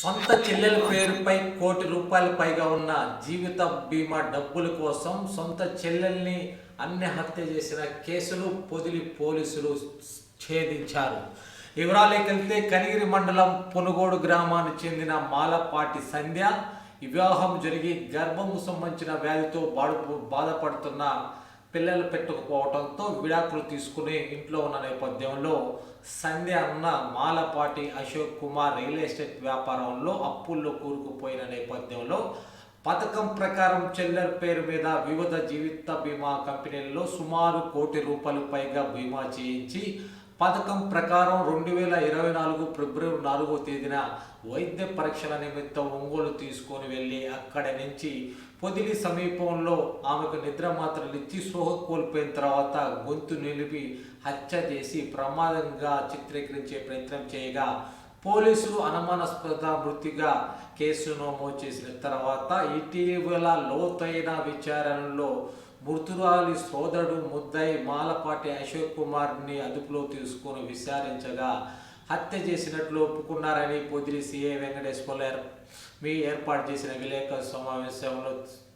సొంత చెల్లెల పేరుపై కోటి రూపాయల పైగా ఉన్న జీవిత బీమా డబ్బుల కోసం సొంత చెల్లెల్ని అన్ని హత్య చేసిన కేసులు పొదిలి పోలీసులు ఛేదించారు. వివరాలేకెళ్తే కనిగిరి మండలం పునుగోడు గ్రామానికి చెందిన మాలపాటి సంధ్య వివాహం జరిగి గర్భము సంబంధించిన వ్యాధితో బాడు బాధపడుతున్న పిల్లలు పెట్టకపోవడంతో విడాకులు తీసుకుని ఇంట్లో ఉన్న నేపథ్యంలో సంధ్య అన్న మాలపాటి అశోక్ కుమార్ రియల్ ఎస్టేట్ వ్యాపారంలో అప్పుల్లో కూరుకుపోయిన నేపథ్యంలో పథకం ప్రకారం చెల్లెల పేరు మీద వివిధ జీవిత బీమా కంపెనీల్లో సుమారు కోటి రూపాయలు పైగా బీమా చేయించి పథకం ప్రకారం రెండు వేల ఇరవై నాలుగు ఫిబ్రవరి నాలుగో తేదీన వైద్య పరీక్షల నిమిత్తం ఒంగోలు తీసుకొని వెళ్ళి అక్కడి నుంచి పొదిలి సమీపంలో ఆమెకు నిద్ర మాత్రలు ఇచ్చి స్పృహ కోల్పోయిన తర్వాత గొంతు నిలిపి హత్య చేసి ప్రమాదంగా చిత్రీకరించే ప్రయత్నం చేయగా పోలీసులు అనుమానాస్పద మృతిగా కేసు నమోదు చేసిన తర్వాత ఇటీవల లోతైన విచారణలో మృతురాలి సోదరుడు ముద్దై మాలపాటి అశోక్ కుమార్ని అదుపులో తీసుకొని విచారించగా హత్య చేసినట్లు ఒప్పుకున్నారని పొదిలి సిఏ వెంకటేశ్వర్లు మీ ఏర్పాటు చేసిన విలేకరుల సమావేశంలో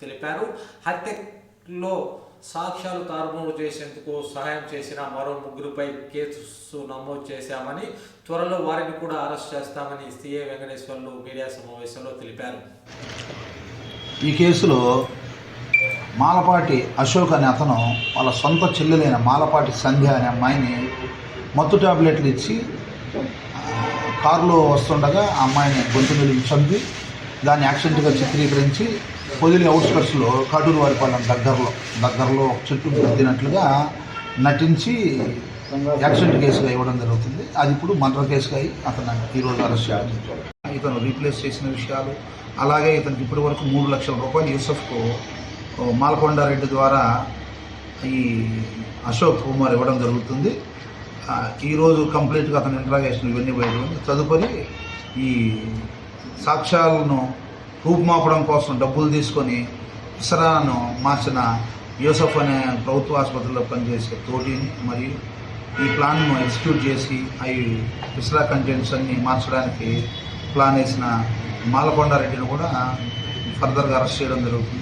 తెలిపారు. హత్యలో సాక్ష్యాలు తారుమారు చేసేందుకు సహాయం చేసిన మరో ముగ్గురుపై కేసు నమోదు చేశామని త్వరలో వారిని కూడా అరెస్ట్ చేస్తామని సిఏ వెంకటేశ్వర్లు మీడియా సమావేశంలో తెలిపారు. ఈ కేసులో మాలపాటి అశోక్ అనే అతను వాళ్ళ సొంత చెల్లెలైన మాలపాటి సంధ్య అనే అమ్మాయిని మత్తు టాబ్లెట్లు ఇచ్చి కారులో వస్తుండగా ఆ అమ్మాయిని గొంతు నిలిపి చంపి దాన్ని యాక్సిడెంట్గా చిత్రీకరించి పొదిలి అవుట్స్కట్స్లో కాటూరు వారిపాలెం దగ్గరలో దగ్గరలో ఒక చెట్టు గుద్దినట్లుగా నటించి యాక్సిడెంట్ కేసుగా ఇవ్వడం జరుగుతుంది. అది ఇప్పుడు మంత్ర కేసుగా అయి అతను ఈరోజు అరెస్ట్ చేయడం ఇతను రీప్లేస్ చేసిన విషయాలు అలాగే ఇతనికి ఇప్పటి వరకు మూడు లక్షల రూపాయలు యూసఫ్కు మాలకొండారెడ్డి ద్వారా ఈ అశోక్ కుమార్ ఇవ్వడం జరుగుతుంది. ఈరోజు కంప్లీట్గా అతను ఇంట్రాగేషన్ ఇవన్నీ బయట తదుపరి ఈ సాక్ష్యాలను రూపుమాపడం కోసం డబ్బులు తీసుకొని ఇసరాను మార్చిన యూసఫ్ అనే ప్రభుత్వ ఆసుపత్రిలో పనిచేసే తోటిని మరియు ఈ ప్లాన్ను ఎగ్జిక్యూట్ చేసి అవి ఇస్రా కంటెంట్స్ అన్ని మార్చడానికి ప్లాన్ వేసిన మాలకొండారెడ్డిని కూడా ఫర్దర్గా అరెస్ట్ చేయడం జరుగుతుంది.